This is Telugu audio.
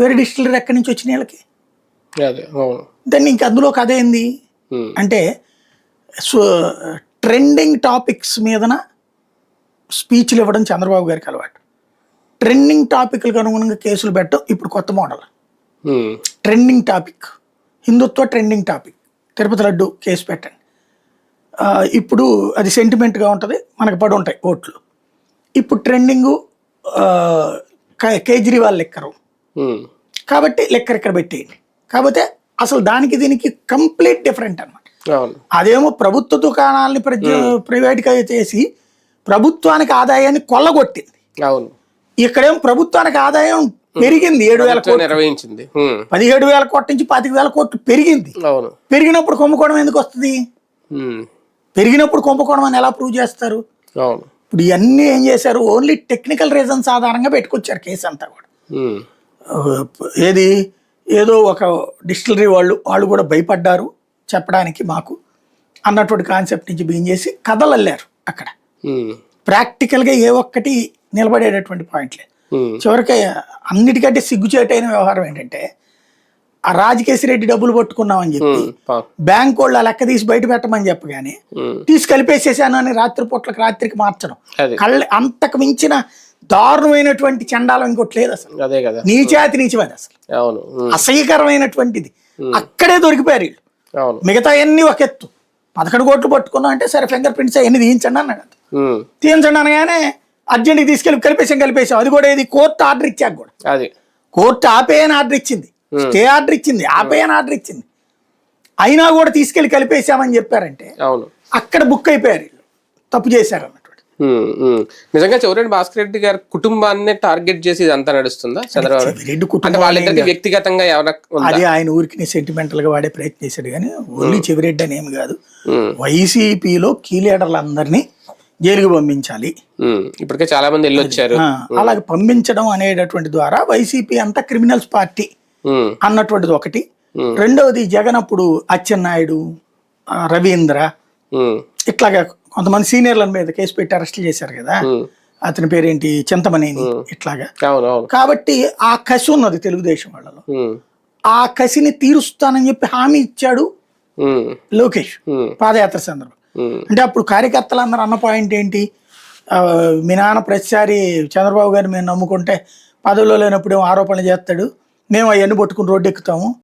వేరే డిస్టిలరీ ఎక్కడి నుంచి వచ్చిన వీళ్ళకి? దాన్ని ఇంక అందులో కథ ఏంది. అంటే సో ట్రెండింగ్ టాపిక్స్ మీదన స్పీచ్లు ఇవ్వడం చంద్రబాబు గారికి అలవాటు. ట్రెండింగ్ టాపిక్లకు అనుగుణంగా కేసులు పెట్టడం ఇప్పుడు కొత్త model. Trending topic. Hindutva trending topic. Tirupati laddu case పెట్టండి. ఇప్పుడు అది సెంటిమెంట్గా ఉంటుంది మనకు పడి ఉంటాయి ఓట్లు. ఇప్పుడు ట్రెండింగు కేజ్రీవాల్ లెక్కరు. కాబట్టి లెక్కర్ ఇక్కడ పెట్టేయండి. కాకపోతే అసలు దానికి దీనికి కంప్లీట్ డిఫరెంట్ అన్నమాట. అవును. అదేమో ప్రభుత్వ దుకాణాలని ప్రజ ప్రైవేట్గా చేసి ప్రభుత్వానికి ఆదాయాన్ని కొల్లగొట్టింది. అవును. ఇక్కడేమో ప్రభుత్వానికి ఆదాయం పెరిగింది ఏడు వేల ప్రభుత్వం నిర్వహించింది. ఉమ్. పదిహేడు వేల కోట్ల నుంచి పాతిక వేల కోట్లు పెరిగింది. అవును. పెరిగినప్పుడు కుంభకోణం ఎందుకు వస్తుంది. పెరిగినప్పుడు కుంభకోణం అని ఎలా ప్రూవ్ చేస్తారు? అవును. ఇప్పుడు ఇవన్నీ ఏం చేశారు? ఓన్లీ టెక్నికల్ రీజన్స్ ఆధారంగా పెట్టుకొచ్చారు కేసు అంతా కూడా. ఏది? ఏదో ఒక డిస్టిలరీ వాళ్ళు వాళ్ళు కూడా భయపడ్డారు చెప్పడానికి మాకు. అన్నటువంటి కాన్సెప్ట్ నుంచి బిగిన్ చేసి కథలు అల్లారు అక్కడ. ప్రాక్టికల్గా ఏ ఒక్కటి నిలబడేటటువంటి పాయింట్ లేదు. ఉమ్. చివరికి అన్నిటికంటే సిగ్గుచేటైన వ్యవహారం ఏంటంటే ఆ రాజకేశి రెడ్డి డబ్బులు పట్టుకున్నామని చెప్పి బ్యాంక్ వాళ్ళు లెక్క తీసి బయట పెట్టమని చెప్పగానే. తీసి కలిపేసేసాను అని రాత్రి పూట్లకు రాత్రికి మార్చడం. కళ్ళ అంతకు మించిన దారుణమైనటువంటి చండాలం ఇంకోటి లేదు అసలు. అదే కదా. నీచాతి నీచమది అసలు. అవును. అసహ్యకరమైనటువంటిది. అక్కడే దొరికిపోయారు వీళ్ళు. మిగతా అన్ని ఒక ఎత్తు. పదకొండు కోట్లు పట్టుకున్నాం అంటే సరే ఫింగర్ ప్రింట్స్ అవన్నీ తీయించండి అన్నాడు. తీయించండి అనగానే అర్జెంట్కి తీసుకెళ్ళి కలిపేసాం కలిపేసాం అది కూడా ఇది కోర్టు ఆర్డర్ ఇచ్చాక కూడా. అది. కోర్టు ఆపేయని ఆర్డర్ ఇచ్చింది. స్టే ఆర్డర్ ఇచ్చింది. ఆపేయని ఆర్డర్ ఇచ్చింది. అయినా కూడా తీసుకెళ్ళి కలిపేసామని చెప్పారంటే అక్కడ బుక్ అయిపోయారు వీళ్ళు. తప్పు చేశారు. నిజంగా చౌరెడ్డి భాస్కర్ రెడ్డి గారి కుటుంబాన్ని టార్గెట్ చేసి ఇదంతా నడుస్తుందా? చంద్రబాబు రెడ్డి అంటే కుటుంబం వాళ్ళిద్దరికి వ్యక్తిగతంగా అది ఆయన ఊరికి సెంటిమెంటల్గా వాడే ప్రయత్నం చేశాడు కానీ ఓన్లీ చెవిరెడ్డి అని ఏమి కాదు. వైసీపీలో కీ లీడర్లందరినీ జైలుకు పంపించాలి. ఇప్పటికే చాలా మంది వెళ్ళి వచ్చారు ఆ, అలాగే పంపించడం అనేటటువంటి ద్వారా వైసీపీ అంతా క్రిమినల్స్ పార్టీ. అన్నటువంటిది ఒకటి. రెండవది జగన్ అప్పుడు అచ్చెన్నాయుడు రవీంద్ర. ఇట్లాగా కొంతమంది సీనియర్ల మీద కేసు పెట్టి అరెస్ట్ చేశారు కదా. అతని పేరేంటి? చింతమనేని. ఇట్లాగా. కాబట్టి ఆ కసి ఉన్నది తెలుగుదేశం వాళ్ళలో. ఆ కసిని తీరుస్తానని చెప్పి హామీ ఇచ్చాడు. లోకేష్. పాదయాత్ర సందర్భం. అంటే అప్పుడు కార్యకర్తలు అందరూ అన్న పాయింట్ ఏంటి? మీ నాన్న ప్రతిసారి చంద్రబాబు గారిని మేము నమ్ముకుంటే పదవిలో లేనప్పుడు ఏమో ఆరోపణలు చేస్తాడు. మేము అవన్నీ పట్టుకుని రోడ్డు ఎక్కుతాము.